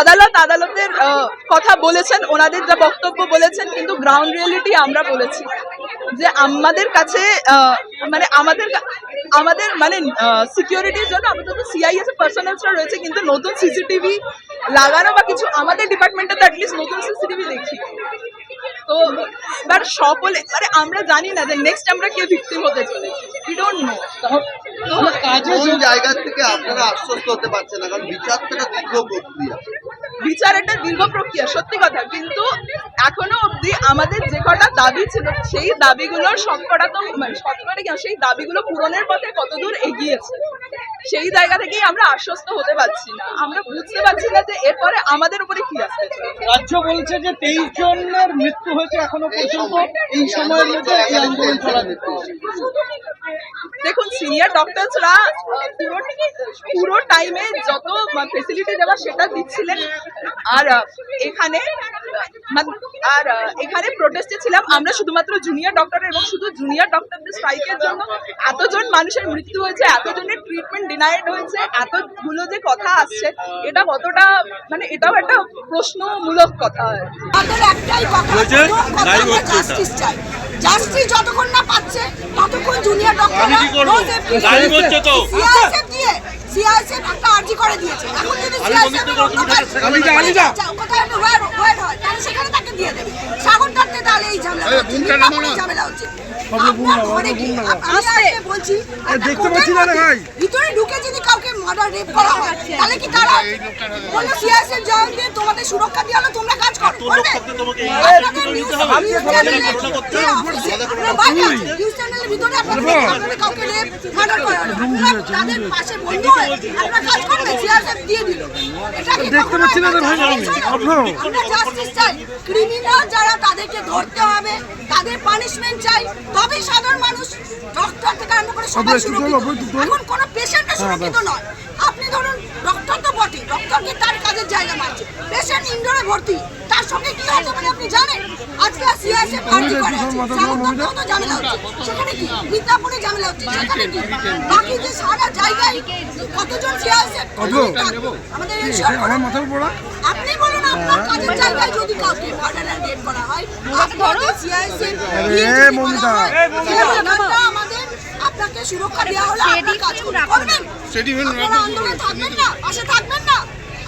আদালত আদালতের কথা বলেছেন, ওনাদের যা বক্তব্য বলেছেন, কিন্তু গ্রাউন্ড রিয়েলিটি আমরা বলেছি। যে আমাদের কাছে মানে আমাদের আমাদের মানে সিকিউরিটির জন্য আপাতত সিআইএস পার্সোনালসরা রয়েছে, কিন্তু নতুন সিসিটিভি লাগানো বা কিছু আমাদের ডিপার্টমেন্টে তো অ্যাটলিস্ট নতুন সিসিটিভি দেখি। তো এবার সকলে মানে আমরা জানি না যে নেক্সট আমরা কে ভিকটিম হতে চলেছি। উই ডোন্ট নো জায়গা থেকে আপনারা আশ্বস্ত হতে পারছেন না কারণ বিচার একটা দীর্ঘ প্রক্রিয়া। বিচার একটা দীর্ঘ প্রক্রিয়া সত্যি কথা। কিন্তু এখনও অবধি আমাদের যে কটা দাবি ছিল সেই দাবিগুলোর সবকটা তো মানে সবকটা সেই দাবিগুলো পূরণের পথে কতদূর এগিয়েছে? সেই জায়গা থেকেই আমরা আশ্বস্ত হতে পারছি না। আমরা বুঝতে পারছি না যে এরপরে আমাদের উপরে কি আসতে চলেছে। রাজ্য বলছে যে তেইশ জনের মৃত্যু হয়েছে এখনও পর্যন্ত। এই সময়ের মধ্যে এই আন্দোলন চলাতে দেখুন সিনিয়র ডক্টরসরা পুরো পুরো টাইমে যত ফেসিলিটি দেওয়া সেটা দিচ্ছিলেন। আর এখানে আর এখানে প্রোটেস্টে ছিলাম। আমরা শুধুমাত্র জুনিয়র ডক্টর এবং শুধু জুনিয়র ডক্টরদের স্ট্রাইকের জন্য এতজন মানুষের মৃত্যু হয়েছে এতজনের ট্রিটমেন্ট ডিনাইড হয়েছে এতগুলো যে কথা আসছে এটা কতটা মানে এটাও একটা প্রশ্নমূলক কথা। একটাই কথা জাস্টিস যতক্ষণ না পাচ্ছে ততক্ষণ জুনিয়র ডক্টররা সিআইএসএফ একটা আর্জি করে দিয়েছে। এখন যদি সিআইএসএফ কোথায় ওয়ার ওয়ার হয় তাহলে সেখানে তাকে দিয়ে দেবে। সাগর তত্ত্বে তাহলে এই ঝামেলা হচ্ছে, ঝামেলা হচ্ছে। আপনার ঘরে কি আমি আজকে বলছি দেখতে পাচ্ছি না ভাই। ভিতরে ঢুকে যদি মার্ডার রেপ করা হয়। তাহলে কি তারা বলল সিআইএসএফ জয়েন দিয়ে তোমাদের সুরক্ষা দিয়ে হলো তোমরা কাজ করো করবে? ভিতরে আপনারা কাউকে রেপ মার্ডার তাদের পাশে বন্ধু হয়ে আপনারা কাজ করবেন সিআইএসএফ দিয়ে দিল। দেখতে পাচ্ছি না ভাই। আমরা জাস্টিস চাই। ক্রিমিনাল যারা তাদেরকে ধরতে হবে তাদের পানিশমেন্ট চাই। তবেই সাধারণ ডক্টর থেকে আরম্ভ করে সবাই সুরক্ষিত। এখন কোনো পেশেন্টও সুরক্ষিত নয়। আপনি ধরুন বটে ডক্টরকে তার কাজের জায়গা মানছে পেশেন্ট ইনডোরে ভর্তি তার সঙ্গে কি হতে পারে আপনি জানেন? আজকে সিআইএসএফ পার্টি করে আছে সাগরতলাতেও তো ঝামেলা হচ্ছে। সেখানে কি? মিদনাপুরে ঝামেলা হচ্ছে সেখানে কি? বাকি যে সারা জায়গায় কতজন সিআইএসএফ আমাদের ensure করুন। আপনি বলুন আপনার কাজের জায়গায় যদি কাউকে মার্ডার এন্ড রেপ করা হয় আপনাকে সিআইএসএফ আমাদের আপনাকে সুরক্ষা দেওয়া হলে আপনার কাজ। করবেন? আপনারা আন্দোলনে থাকবেন না পাশে থাকবেন না।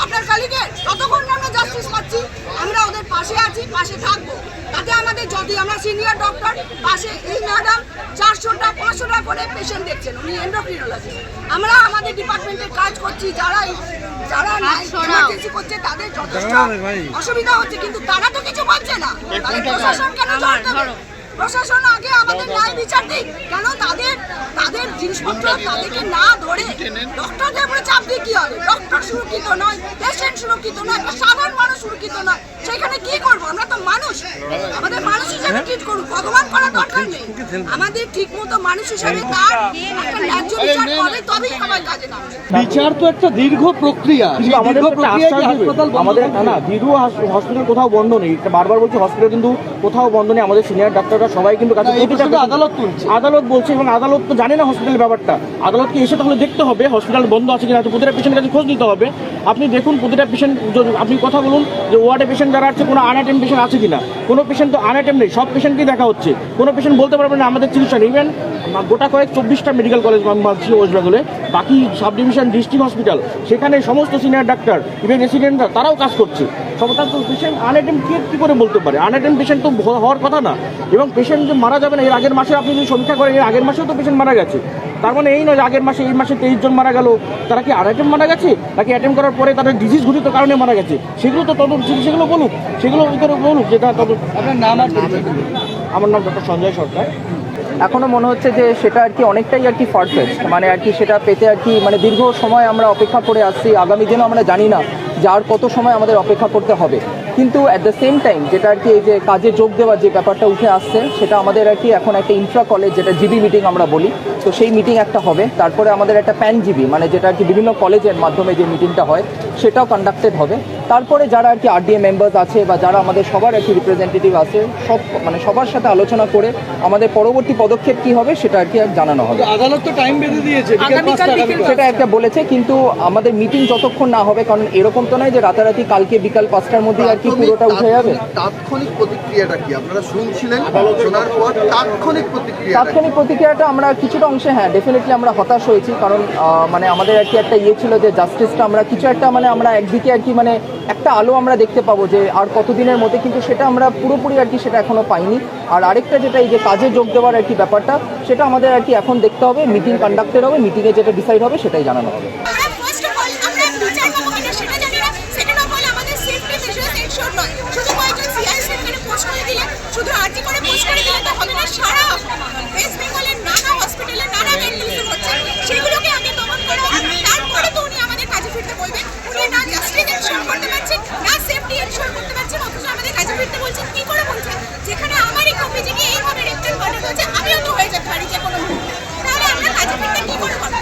আপনার কালিকে ততক্ষণ না আমরা জাস্টিস পাচ্ছি আমরা ওদের পাশে আছি পাশে থাকব। তাতে আমাদের যদি আমরা সিনিয়র ডক্টর পাশে এই ম্যাডাম চারশোটা পাঁচশোটা করে পেশেন্ট দেখছেন উনি এন্ডোক্রিনোলজিস্ট আমরা আমাদের ডিপার্টমেন্টে কাজ করছি যারা যারা করছে তাদের যথেষ্ট অসুবিধা হচ্ছে কিন্তু তারা তো কিছু পাচ্ছে না। তাহলে প্রশাসন কেন দেবে? প্রশাসন আগে আমাদের ন্যায় বিচার দিক। কেন তাদের তাদের জিনিসপত্র তাদেরকে না ধরে ডক্টরদের উপরে চাপ দিয়ে কি হবে? ডক্টর সুরক্ষিত নয় পেশেন্ট সুরক্ষিত নয় সাধারণ মানুষ সুরক্ষিত নয়। সেখানে কি করব? আমরা তো মানুষ। আমাদের মানুষ হিসেবে ট্রিট করুক। ভগবান করা দরকার আমাদের ঠিক মতো মানুষ হিসেবে তার একটা ন্যায্য বিচার করে তবেই সবাই কাজে নামবে। বিচার তো একটা দীর্ঘ প্রক্রিয়া। আমাদের একটা আশ্বাস হাসপাতাল আমাদের না দিদু হসপিটাল কোথাও বন্ধ নেই। বারবার বলছি হসপিটাল কিন্তু কোথাও বন্ধ নেই। আমাদের সিনিয়র ডাক্তাররা সবাই কিন্তু কাছে আদালত তুলছে। আদালত বলছে এবং আদালত তো জানে না হসপিটালের ব্যাপারটা। আদালতকে এসে তাহলে দেখতে হবে হসপিটাল বন্ধ আছে কিনা তো প্রতিটা পেশেন্টের কাছে খোঁজ নিতে হবে। আপনি দেখুন প্রতিটা পেশেন্ট আপনি কথা বলুন যে ওয়ার্ডে পেশেন্ট যারা আছে কোনো আনঅ্যাটেম পেশেন্ট আছে কিনা কোনো পেশেন্ট তো আনঅ্যাটেম নেই সব পেশেন্টকেই দেখা হচ্ছে কোনো পেশেন্ট বলতে পারবেন না আমাদের চিকিৎসা নেই ইভেন গোটা কয়েক চব্বিশটা মেডিকেল কলেজ ছিল ওয়েস্ট বেঙ্গলে বাকি সাব ডিভিশন ডিস্ট্রিক্ট হসপিটাল সেখানে সমস্ত সিনিয়র ডাক্তার ইভেন রেসিডেন্টরা তারাও কাজ করছে। সমস্ত পেশেন্ট আনঅ্যাটেম কে কী করে বলতে পারে? আনঅ্যাটেম পেশেন্ট তো হওয়ার কথা না। এবং পেশেন্ট যে মারা যাবে না এর আগের মাসে আপনি যদি সমীক্ষা করেন এর আগের মাসেও তো পেশেন্ট মারা গেছে। তার মানে এই নয় যে আগের মাসে এই মাসে তেইশ জন মারা গেল তারা কি আনঅ্যাটেম মারা গেছে? নাকি অ্যাটেম্প করার পরে তাদের ডিজিজ ঘটিত কারণে মারা গেছে? সেগুলো তো তদন্ত সেগুলো বলুক। সেগুলো ভিতরে বলুক যেটা তদন্ত আপনার নাম আমার নাম ডক্টর সঞ্জয় সরকার। এখনও মনে হচ্ছে যে সেটা আর কি অনেকটাই আর কি ফারফেস্ট মানে আর কি সেটা পেতে আর কি মানে দীর্ঘ সময় আমরা অপেক্ষা করে আসছি আগামী দিনও আমরা জানি না যে আর কত সময় আমাদের অপেক্ষা করতে হবে। কিন্তু অ্যাট দ্য সেম টাইম যেটা আর কি এই যে কাজে যোগ দেওয়ার যে ব্যাপারটা উঠে আসছে, সেটা আমাদের আর কি এখন একটা ইনফ্রা কলেজ যেটা জিবি মিটিং আমরা বলি, তো সেই মিটিং একটা হবে। তারপরে আমাদের একটা প্যান জিবি মানে যেটা আর কি বিভিন্ন কলেজের মাধ্যমে যে মিটিংটা হয়, সেটাও কন্ডাক্টেড হবে। তারপরে যারা আর কি আরডিএ মেম্বার্স আছে বা যারা আমাদের সবার আর কি রিপ্রেজেন্টেটিভ আছে সব মানে সবার সাথে আলোচনা করে আমাদের পরবর্তী পদক্ষেপ কি হবে সেটা আর কি আর জানানো হবে। আদালত তো টাইম বেঁধে দিয়েছে। সেটা একটা বলেছে কিন্তু আমাদের মিটিং যতক্ষণ না হবে কারণ এরকম তো নয় যে রাতারাতি কালকে বিকাল পাঁচটার মধ্যে আর কি পুরোটা উঠে যাবে। তাৎক্ষণিক- তাৎক্ষণিক প্রতিক্রিয়াটা কি? আপনারা শুনছিলেন শোনার পর তাৎক্ষণিক প্রতিক্রিয়া তাৎক্ষণিক প্রতিক্রিয়াটা আমরা কিছুটা অংশে হ্যাঁ ডেফিনেটলি আমরা হতাশ হয়েছি কারণ মানে আমাদের আর কি একটা ইয়ে ছিল যে জাস্টিসটা আমরা কিছু একটা মানে আমরা একদিকে আর কি মানে একটা আলো আমরা দেখতে পাবো যে আর কতদিনের মধ্যে, কিন্তু সেটা আমরা পুরোপুরি আর কি সেটা এখনও পাইনি। আর আরেকটা যেটা এই যে কাজে যোগ দেওয়ার আর কি ব্যাপারটা, সেটা আমাদের আর কি এখন দেখতে হবে মিটিং কন্ডাক্টেড হবে মিটিংয়ে যেটা ডিসাইড হবে সেটাই জানানো হবে আমরা ফার্স্ট অফ অল আমরা বিচার পাবো কিনা সেটা জানি না সেকেন্ড অফ অল আমাদের সেফটি মেজার্স এনশোর নয় শুধু কয়েকজন সিআইসি এখানে পোস্ট করে দিলে শুধু আরজি করে পোস্ট করে দিলে তো হবে না সারা ওয়েস্ট বেঙ্গলের নানা হসপিটালে নানা ভেন্টিলেশন হচ্ছে সেগুলোকে আগে দমন করা হোক। তারপরে তো উনি আমাদের কাজে ফিরতে বলবেন উনি না জাস্টিস এনশোর করতে পারছেন না সেফটি এনশোর করতে পারছেন অথচ আমাদের কাজে ফিরতে বলছেন কি করে বলছেন যেখানে আমারই কপিজিকে এইভাবে রেপটেন করা হচ্ছে আমিও তো হয়ে যেতে পারি যে কোনো মুহূর্তে তাহলে আমরা কাজে ফিরতে কি করে পারব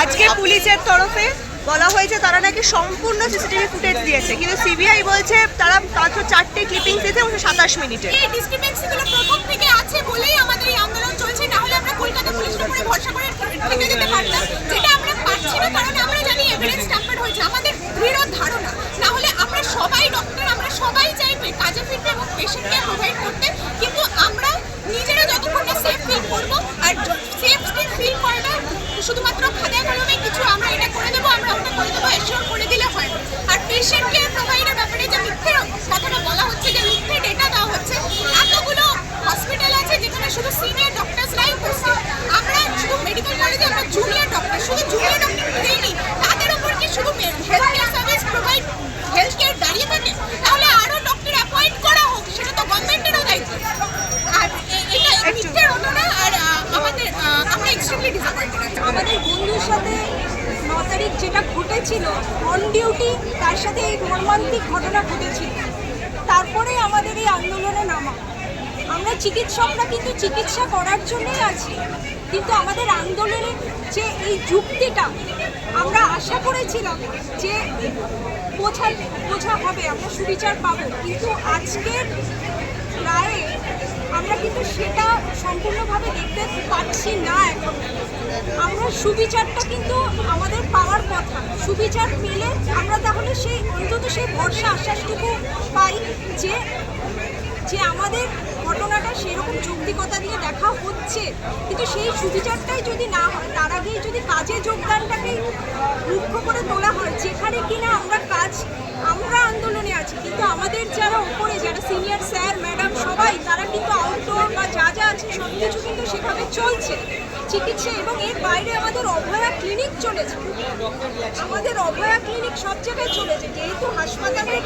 আজকে পুলিশের তরফে বলা হয়েছে তারা নাকি সম্পূর্ণ সিসিটিভি ফুটেজ দিয়েছে। কিন্তু সিবিআই বলছে তারা মাত্র চারটে ক্লিপিং দিয়েছে এবং সাতাশ মিনিটে। এই ডিসক্রিপেন্সিগুলো প্রথম থেকে আছে বলেই আমাদের এই আন্দোলন চলছে। না হলে আমরা কলকাতা পুলিশের উপরে ভরসা করে থেকে যেতে পারতাম। যেটা আমরা না, কারণ আমরা জানি এভিডেন্স হয়েছে। আমাদের দৃঢ় ধারণা। না হলে আমরা সবাই ডক্টর আমরা সবাই চাইবে কাজে ফিরতে এবং পেশেন্টকে প্রোভাইড করতে কিন্তু আমরা নিজেরা যতক্ষণ না সেফ ফিল করব আর সেফ ফিল করাটা শুধুমাত্র খাদে কলমে কিছু আমরা এটা করে দেবো, আমরা ওটা করে দেবো এসব করে দিলে হয়। আর পেশেন্টকে প্রোভাইডের ব্যাপারে যে মিথ্যে কথাটা বলা হচ্ছে যে মিথ্যে ডেটা দেওয়া হচ্ছে, এতগুলো হসপিটাল আছে যেখানে শুধু সিনিয়র ডক্টরসরাই উপস্থিত আমরা শুধু মেডিকেল কলেজে আমরা জুনিয়র ডক্টর শুধু জুনিয়র ডক্টর দেইনি তাদের উপর কি শুধু health care service provide health care দাঁড়িয়ে থাকে তাহলে আরও ডক্টর অ্যাপয়েন্ট করা হোক সেটা তো গভর্নমেন্টেরও দায়িত্ব আর এ- এটা মিথ্যে হতো না আর আহ, আমাদের আহ, আমরা এক্সট্রিমলি ডিসঅ্যাপয়েন্টেড আছি আমাদের বন্ধুর সাথে ন তারিখ ঘটেছিল অন ডিউটি তার সাথে এই মর্মান্তিক ঘটনা ঘটেছিল। তারপরে আমাদের এই আন্দোলনে নামা। আমরা চিকিৎসকরা কিন্তু চিকিৎসা করার জন্যই আছি। কিন্তু আমাদের আন্দোলনের যে এই যুক্তিটা, আমরা আশা করেছিলাম যে বোঝা বোঝা হবে, আমরা সুবিচার পাবো। কিন্তু আজকের রায়ে আমরা কিন্তু সেটা সম্পূর্ণভাবে দেখতে পাচ্ছি না এখন। আমরা সুবিচারটা কিন্তু আমাদের পাওয়ার কথা। সুবিচার পেলে আমরা তাহলে সেই অন্তত সেই ভরসা, আশ্বাসটুকু পাই যে যে আমাদের ঘটনাটা সেরকম যৌক্তিকতা দিয়ে দেখা হচ্ছে। কিন্তু সেই সুবিচারটাই যদি না হয়, তার আগেই যদি কাজে যোগদানটাকে মুখ্য করে তোলা হয়, যেখানে কিনা আমরা কাজ আমরা আন্দোলনে আছি কিন্তু আমাদের যারা উপরে যারা সিনিয়র স্যার ম্যাডাম সবাই তারা কিন্তু আউটডোর বা যা যা আছে সব কিছু কিন্তু সেভাবে চলছে। চিকিৎসা এবং এর বাইরে আমাদের অভয়া ক্লিনিক চলেছে। আমাদের অভয়া ক্লিনিক সব জায়গায় চলেছে। যেহেতু হাসপাতালের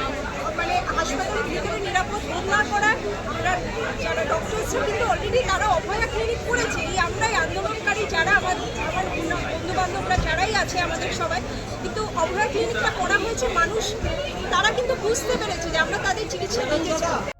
মানে হাসপাতালের ভিতরে নিরাপদ বোধ না করার, আমরা যারা ডক্টরসরা কিন্তু অলরেডি তারা অভয়া ক্লিনিক করেছে। এই আমরাই আন্দোলনকারী যারা আমার আমার বন্ধু বান্ধবরা যারাই আছে আমাদের সবাই। কিন্তু অভয়া ক্লিনিকটা করা হয়েছে মানুষ, তারা কিন্তু বুঝতে পেরেছে যে আমরা তাদের চিকিৎসা দিতে চাই।